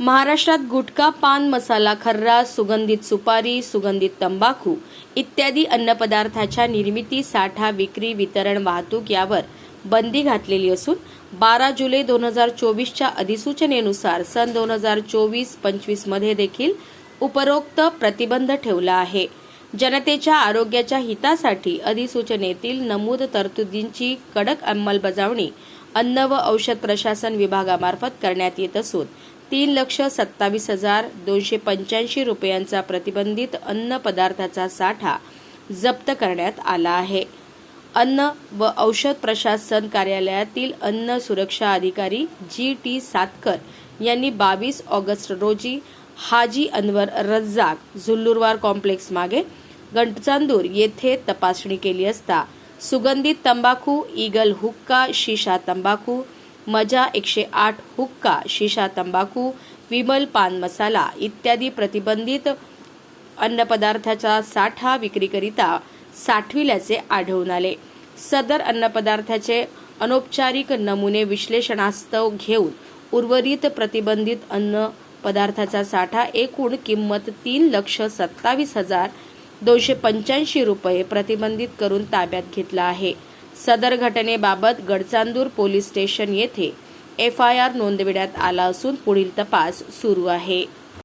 महाराष्ट्रात गुटखा पान मसाला खर्रा सुगंधित सुपारी सुगंधित तंबाखू इत्यादी अन्नपदार्थाच्या निर्मिती साठा विक्री वितरण वाहतूक यावर बंदी घातलेली असून बारा जुलै दोन हजार चोवीसच्या अधिसूचनेनुसार सन दोन हजार चोवीस पंचवीसमध्ये देखील उपरोक्त प्रतिबंध ठेवला आहे. जनतेच्या आरोग्याच्या हितासाठी अधिसूचनेतील नमूद तरतुदींची कडक अंमलबजावणी अन्न व औषध प्रशासन विभागामार्फत करण्यात येत असून तीन लक्ष सत्तावीस हजार दोनशे पंच्याऐंशी रुपयांचा प्रतिबंधित अन्न पदार्थाचा साठा जप्त करण्यात आला आहे. अन्न व औषध प्रशासन कार्यालयातील अन्न सुरक्षा अधिकारी जी टी सातकर यांनी बावीस ऑगस्ट रोजी हाजी अनवर रज्जाक झुल्लुरवार कॉम्प्लेक्स मागे गंटचांदूर येथे तपासणी केली असता सुगंधित तंबाखू ईगल हुक्का शिशा तंबाखू मजा एकशे आठ हुक्का शिशा तंबाखू विमल पान मसाला इत्यादी प्रतिबंधित अन्नपदार्थाचा साठा विक्रीकरिता साठविल्याचे आढळून आले. सदर अन्नपदार्थाचे अनौपचारिक नमुने विश्लेषणास्तव घेऊन उर्वरित प्रतिबंधित अन्न पदार्थाचा साठा एकूण किंमत तीन लक्ष सत्तावीस हजार दोनशे पंच्याऐंशी रुपये प्रतिबंधित करून ताब्यात घेतला आहे. सदर घटनेबाबत गडचांदूर पोलीस स्टेशन येथे एफ आय आर नोंदविण्यात आला असून पुढील तपास सुरू आहे.